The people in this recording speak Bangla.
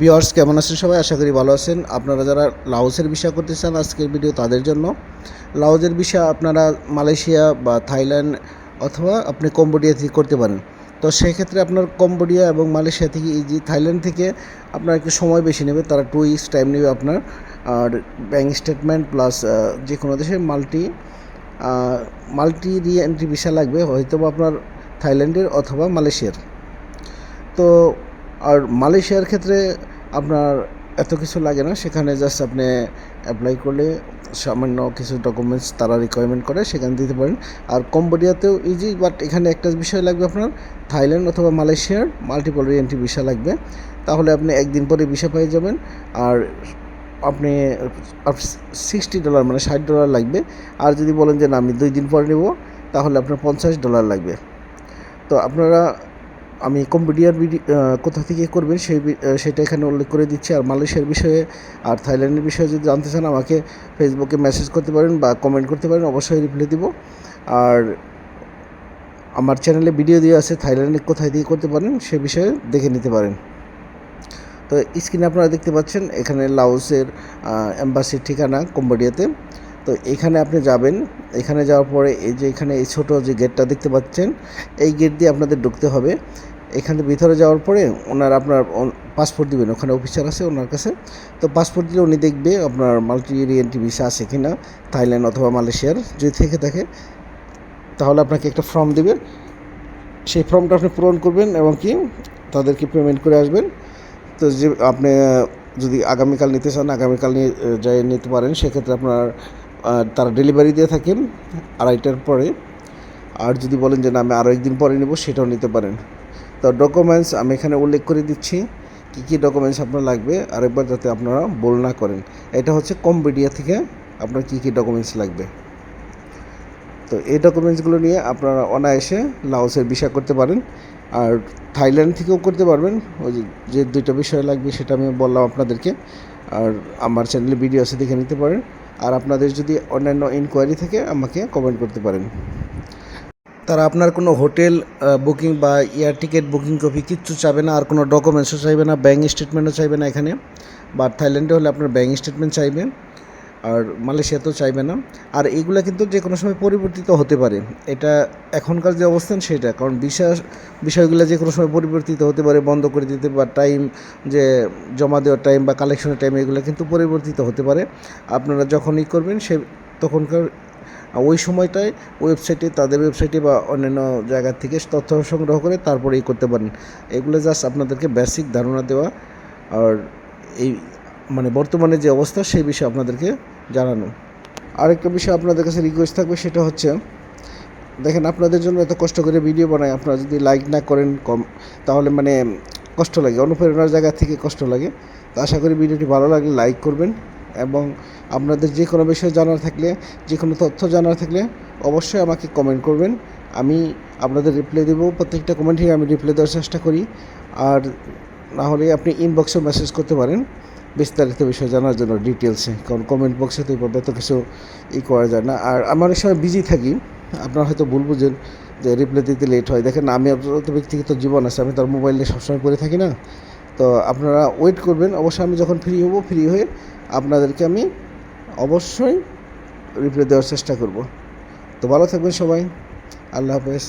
বিয়ার্স কেমন আছেন সবাই? আশা করি ভালো আছেন। আপনারা যারা লাওসের বিষয় করতে চান আজকের ভিডিও তাদের জন্য। লাউজের বিষয় আপনারা মালয়েশিয়া বা থাইল্যান্ড অথবা আপনি কম্বোডিয়া থেকে করতে পারেন। তো সেক্ষেত্রে আপনার কম্বোডিয়া এবং মালয়েশিয়া থেকে যে থাইল্যান্ড থেকে আপনার একটু সময় বেশি নেবে। তারা টু উইকস টাইম নেবে আপনার। আর ব্যাঙ্ক স্টেটমেন্ট প্লাস যে কোনো দেশের multi multi re entry visa লাগবে। হয়তো আপনার থাইল্যান্ডের অথবা মালয়েশিয়ার। তো আর মালয়েশিয়ার ক্ষেত্রে আপনার এত কিছু লাগে না, সেখানে জাস্ট আপনি অ্যাপ্লাই করলে সামান্য কিছু ডকুমেন্টস তারা রিকোয়ারমেন্ট করে, সেখানে দিতে পারেন। আর কম্বোডিয়াতেও ইজি বাট এখানে একটা বিষয় লাগবে আপনার থাইল্যান্ড অথবা মালয়েশিয়ার মাল্টিপল রিএন্ট্রি ভিসা লাগবে। তাহলে আপনি একদিন পরে ভিসা পেয়ে যাবেন, আর আপনি সিক্সটি ডলার মানে ষাট ডলার লাগবে। আর যদি বলেন যে না, আমি দুই দিন পরে নেব, তাহলে আপনার পঞ্চাশ ডলার লাগবে। তো আপনারা আমি কম্বোডিয়ার ভিডিও কোথা থেকে করবেন সেই সেটা এখানে উল্লেখ করে দিচ্ছি। আর মালয়েশিয়ার বিষয়ে আর থাইল্যান্ডের বিষয়ে যদি জানতে চান, আমাকে ফেসবুকে মেসেজ করতে পারেন বা কমেন্ট করতে পারেন, অবশ্যই রিপ্লাই দিব। আর আমার চ্যানেলে ভিডিও দিয়ে আছে, থাইল্যান্ডে কোথায় দিয়ে করতে পারেন সে বিষয়ে দেখে নিতে পারেন। তো স্ক্রিনে আপনারা দেখতে পাচ্ছেন, এখানে লাওসের এম্বাসির ঠিকানা কম্বোডিয়াতে। তো এখানে আপনি যাবেন, এখানে যাওয়ার পরে এই যে এখানে এই ছোটো যে গেটটা দেখতে পাচ্ছেন, এই গেট দিয়ে আপনাদের ঢুকতে হবে। এখানে ভিতরে যাওয়ার পরে ওনার আপনার পাসপোর্ট দিবেন, ওখানে অফিসার আছে ওনার কাছে। তো পাসপোর্ট দিলে উনি দেখবে আপনার মাল্টি রিএন্ট্রি ভিসা আছে কি না থাইল্যান্ড অথবা মালয়েশিয়ার, যদি থেকে থাকে, তাহলে আপনাকে একটা ফর্ম দেবে সেই ফর্মটা আপনি পূরণ করবেন এবং কি তাদেরকে পেমেন্ট করে আসবেন। তো যে আপনি যদি আগামীকাল নিতে চান, আগামীকাল নিয়ে যাই নিতে পারেন, সেক্ষেত্রে আপনার তারা ডেলিভারি দিয়ে থাকেন আড়াইটার পরে। আর যদি বলেন যে না, আমি আরও একদিন পরে নেব, সেটাও নিতে পারেন। তো ডকুমেন্টস আমি এখানে উল্লেখ করে দিচ্ছি, কী কী ডকুমেন্টস আপনার লাগবে, আরেকবার যাতে আপনারা বল না করেন। এটা হচ্ছে কম্বোডিয়া থেকে আপনার কী কী ডকুমেন্টস লাগবে। তো এই ডকুমেন্টসগুলো নিয়ে আপনারা অনায়াসে লাওসের ভিসা করতে পারেন, আর থাইল্যান্ড থেকেও করতে পারবেন। ওই যে দুইটা বিষয় লাগবে সেটা আমি বললাম আপনাদেরকে, আর আমার চ্যানেলে ভিডিও আছে দেখে নিতে পারেন। আর আপনাদের যদি অন্যান্য ইনকোয়ারি থাকে আমাকে কমেন্ট করতে পারেন। তারা আপনার কোনো হোটেল বুকিং বা এয়ার টিকিট বুকিং কপি কিচ্ছু চাবে না, আর কোনো ডকুমেন্টসও চাইবে না ব্যাঙ্ক স্টেটমেন্টও চাইবে না এখানে। বা থাইল্যান্ডে হলে আপনার ব্যাঙ্ক স্টেটমেন্ট চাইবে, আর মালয়েশিয়াতেও চাইবে না। আর এগুলো কিন্তু যে কোনো সময় পরিবর্তিত হতে পারে। এটা এখনকার যে অবস্থান সেটা, কারণ বিশ্বাস বিষয়গুলো যে কোনো সময় পরিবর্তিত হতে পারে, বন্ধ করে দিতে বা টাইম যে জমা দেওয়ার টাইম বা কালেকশনের টাইম, এগুলো কিন্তু পরিবর্তিত হতে পারে। আপনারা যখনই করবেন সে, তখনকার ওই সময়টায় ওয়েবসাইটে, তাদের ওয়েবসাইটে বা অন্যান্য জায়গা থেকে তথ্য সংগ্রহ করে তারপরেই করতে পারেন। এগুলো জাস্ট আপনাদেরকে বেসিক ধারণা দেওয়া আর এই মানে বর্তমানে যে অবস্থা সেই বিষয়ে আপনাদেরকে জানানো। আরেকটা বিষয় আপনাদের কাছে রিকোয়েস্ট থাকবে সেটা হচ্ছে, দেখেন আপনাদের জন্য এত কষ্ট করে ভিডিও বানাই, আপনারা যদি লাইক না করেন কম, তাহলে মানে কষ্ট লাগে, অনুপ্রেরণার জায়গা থেকে কষ্ট লাগে। তো আশা করি ভিডিওটি ভালো লাগলে লাইক করবেন। এবং আপনাদের যে কোনো বিষয়ে জানার থাকলে, যে কোনো তথ্য জানার থাকলে অবশ্যই আমাকে কমেন্ট করবেন। আমি আপনাদের রিপ্লাই দেবো, প্রত্যেকটা কমেন্টে আমি রিপ্লাই দেওয়ার চেষ্টা করি। আর না হলে আপনি ইনবক্সেও মেসেজ করতে পারেন বিস্তারিত বিষয় জানার জন্য ডিটেলসে কারণ কমেন্ট বক্সে তো এইভাবে এত কিছু ই করা যায় না। আর আমার অনেক সময় বিজি থাকি, আপনারা হয়তো ভুল বুঝেন যে রিপ্লাই দিতে লেট হয়। দেখেন আমি আপনার ব্যক্তিগত জীবন আছে, আমি তার মোবাইলে সবসময় করে থাকি না। তো আপনারা ওয়েট করবেন, অবশ্যই আমি যখন ফ্রি হব ফ্রি হয়ে আপনাদেরকে আমি অবশ্যই রিপ্লাই দেওয়ার চেষ্টা করব। তো ভালো থাকবেন সবাই। আল্লাহ হাফেজ।